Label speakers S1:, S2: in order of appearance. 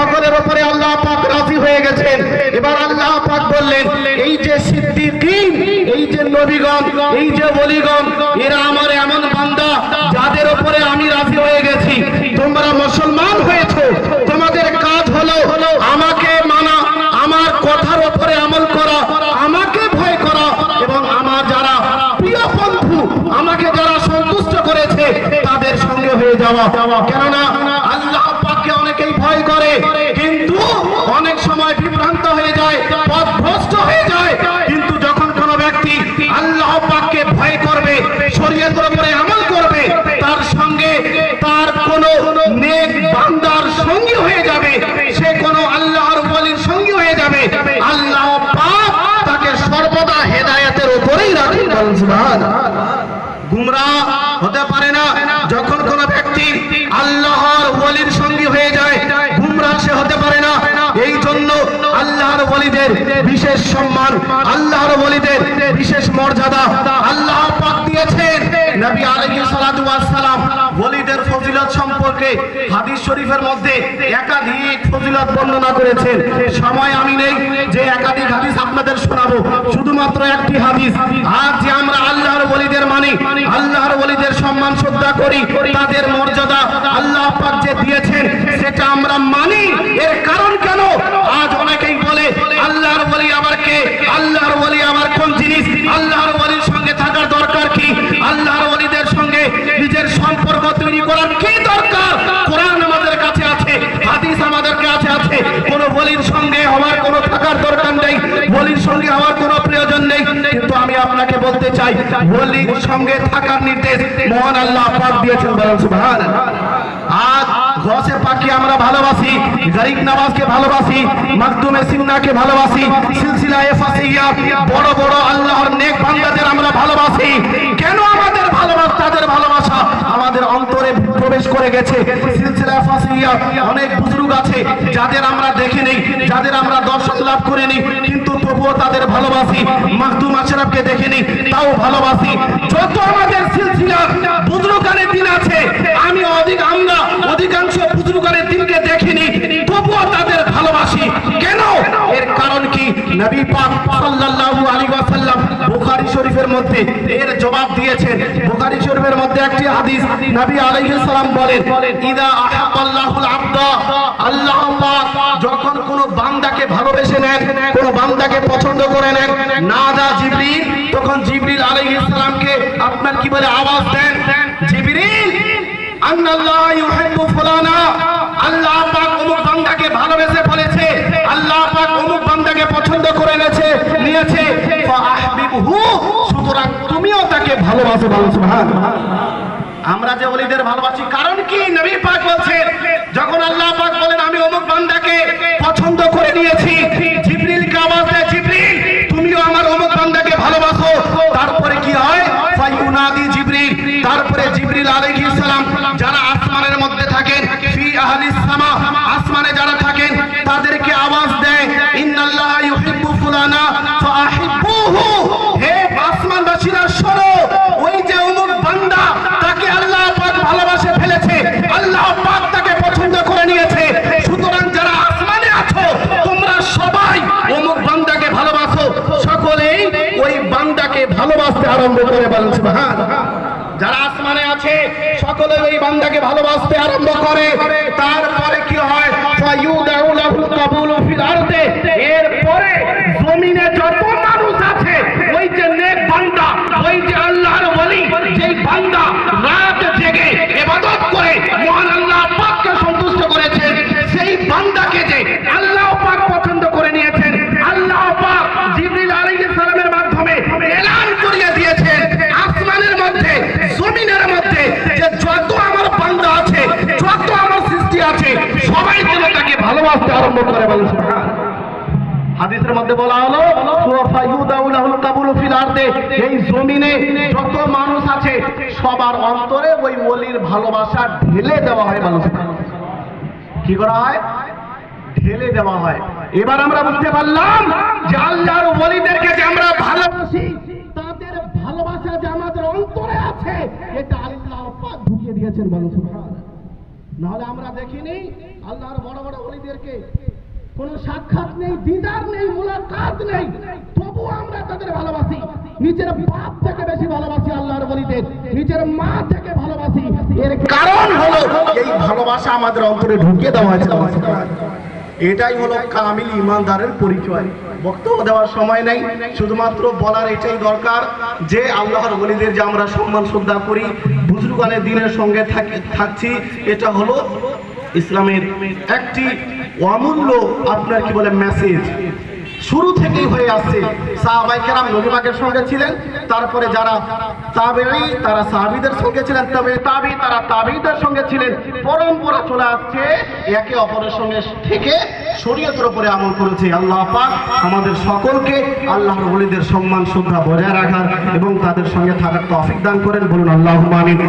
S1: সকলের উপরে আল্লাহ পাক রাজি হয়ে গেছেন। এবার আল্লাহ পাক বললেন, এই যে সিদ্দিকিন, এই যে নবীগণ, এই যে বলিগণ এরা আমার এমন বান্দা যাদের উপরে আমি রাজি হয়ে গেছি। তোমরা মুসলমান হয়েছো, তোমাদের কাজ হলো আমাকে মানা, আমার কথার উপরে আমল করা, আমাকে ভয় করা এবং আমার যারা প্রিয় বন্ধু, আমাকে যারা সন্তুষ্ট করেছে, তাদের সঙ্গে হয়ে যাওয়া। কেননা ভয় করে, কিন্তু অনেক সময় বিভ্রান্ত হয়ে যায়, পথভ্রষ্ট হয়ে যায় কিন্তু যখন কোনো ব্যক্তি আল্লাহ পাককে ভয় করবে, শরীয়তের উপরে আমল করবে, তার সঙ্গে তার কোন নেক বান্দার সঙ্গী হয়ে যাবে, সে কোন আল্লাহর বলির সঙ্গী হয়ে যাবে, আল্লাহ পাক তাকে সর্বদা হেদায়েতের উপরেই রাখেন। গুমরাহ হতে পারে না, যখন কোন ব্যক্তি আল্লাহর ওলির সঙ্গী হয়ে যায় সে হতে পারে না। এই জন্য আল্লাহর ওলিদের বিশেষ সম্মান, আল্লাহর ওলিদের বিশেষ মর্যাদা আল্লাহ পাক দিয়েছেন। নবী আলাইহিস সালাতু ওয়াস সালাম ওলিদের ফজিলত সম্পর্কে হাদিস শরীফের মধ্যে একাধিক ফজিলত বর্ণনা করেছেন। সময় আমি নেই যে একাধিক হাদিস আপনাদের শোনাবো। শুধুমাত্র একটি হাদিস। আজ যে আমরা আল্লাহর ওলিদের মানি, আল্লাহর ওলিদের সম্মান শ্রদ্ধা করি, তাদের মর্যাদা আল্লাহ পাক যে দিয়েছেন, সেটা আমরা মানি এর কারণ কেন আজ অনেকেই বলে আল্লাহর ওলি আবার কে আল্লাহর ওলি আবার কোন জিনিস আল্লাহর ওলির সঙ্গে থাকার দরকার কি আল্লাহর ওলিদের সঙ্গে নিজের সম্পর্ক তৈরি করার কি দরকার? কোরআন আমাদের কাছে আছে, হাদিস আমাদের কাছে আছে। কোন বলির সঙ্গে হওয়ার কোনো থাকার দরকার নেই, বলির সঙ্গে হওয়ার কোনো প্রয়োজন নেই। কিন্তু আমি আপনাকে বলতে চাই, বলির সঙ্গে থাকার নির্দেশ মহান আল্লাহ পাক দিয়েছেন বলেন, সুবহানাল্লাহ। আজ গসে পাকি আমরা ভালোবাসি, গরিব নওয়াজকে ভালোবাসি, মাকদুমে সিন্নাকে ভালোবাসি সিলসিলা এফাসিয়া বড় বড় আল্লাহর নেক বান্দাদের আমরা ভালোবাসি। কেন আমাদের ভালোবাসা, তাদের ভালোবাসা আমাদের অন্তরে প্রবেশ করে গেছে। সিলসিলা এফাসিয়া অনেক বুজুর্গ আছে, যাদের আমরা দেখিনি, যাদের আমরা দর্শক লাভ করিনি, কিন্তু তবুও তাদের ভালোবাসি। মাকদুম আশরাফকে দেখিনি, তাও ভালোবাসি। যত আমাদের সিলসিলা বুজুর্গানের দিন আছে, আমি অধিক আমরা অধিকাংশ বুজুর্গানের দিনকে দেখিনি, তবুও তাদের ভালোবাসি। কেন? এর কারণ কি? নবী পাক সাল্লাল্লাহু শরীফের মধ্যে এর জবাব দিয়েছেন। বুখারী শরীফের মধ্যে একটি হাদিস নবী আলাইহিস সালাম বলেন, ইদা আহাব্বাল্লাহুল আবদা, আল্লাহ পাক যখন কোন বান্দাকে ভালোবেসে নেন, কোন বান্দাকে পছন্দ করে নেন, নাদা জিবরিল, তখন জিবরিল আলাইহিস সালামকে আপনার কি বলে আওয়াজ দেন? জিবরিল, আন্নাল্লাহ ইউহিব্বু ফুলানা, আল্লাহ পাক অমুক বান্দাকে ভালোবেসে বলেছে আল্লাহ পাক অমুক বান্দাকে পছন্দ করে এনেছে, নিয়েছে ফাআহবিবহু সুতরাং তুমিও তাকে ভালোবাসো সুবহানাল্লাহ আমরা যে ওলিদের ভালোবাসি, কারণ কি? নবী পাক বলছেন, যখন আল্লাহ পাক বলেন, আমি অমুক বান্দাকে পছন্দ করে নিয়েছি। জিবরিল আওয়াজ দেয়, জিবরিল, তুমিও আমার অমুক বান্দাকে ভালোবাসো। তারপরে কি হয়? ফাইউনাদি জিবরিল, তারপরে জিবরিল আলাইহিস যারা আসমানে আছে সকলে ওই বান্দাকে ভালোবাসতে আরম্ভ করে। তারপরে কি হয়? ফায়ুদাউ এরপরে বলা হলো এই জমিনে যত মানুষ আছে, সবার অন্তরে ওই ভালোবাসা ঢেলে দেওয়া হয় মানুষ কি করা হয়? ঢেলে দেওয়া হয়। এবার আমরা বুঝতে পারলাম যে আমরা ভালোবাসি, তাদের ভালোবাসা যে আমাদের অন্তরে আছে, এটা আল্লাহ পাক ঢুকিয়ে দিয়েছেন সুবহানাল্লাহ নাহলে আমরা দেখিনি আল্লাহর বড় বড় অলিদেরকে কোনো সাক্ষাৎ নেই দিদার নেই মুলাকাত নেই। তবু আমরা তাদের ভালোবাসি। নিজের বাপ থেকে বেশি ভালোবাসি আল্লাহর বলিদের নিজের মা থেকে ভালোবাসি। এর কারণ হলো এই ভালোবাসা আমাদের অন্তরে ঢুকিয়ে দেওয়া হয়েছে এটাই হলো কামিল ইমানদারের পরিচয়। বক্তব্য দেওয়ার সময় নেই শুধুমাত্র বলার এটাই দরকার যে আল্লাহর বলিদের যে আমরা সম্মান শ্রদ্ধা করি বুজরুগানের দিনের সঙ্গে থাকি- থাকছি এটা হলো ইসলামের একটি অমূল্য আপনার কি বলে মেসেজ শুরু থেকেই হয়ে আসছে। সাহাবাই কেরাম নবীবাগের সঙ্গে ছিলেন। তারপরে যারা তাবেই তারা সাহাবিদের সঙ্গে ছিলেন। তবে তাবি তারা তাবিদের সঙ্গে ছিলেন। পরম্পরা চলে আসছে। একে অপরের সঙ্গে থেকে শরীয়তের উপরে আমল করেছে আল্লাহ পাক। আমাদের সকলকে আল্লাহর ওলিদের সম্মান, শ্রদ্ধা বজায় রাখার এবং তাদের সঙ্গে থাকার তৌফিক দান করেন। বলুন আল্লাহ আমিন।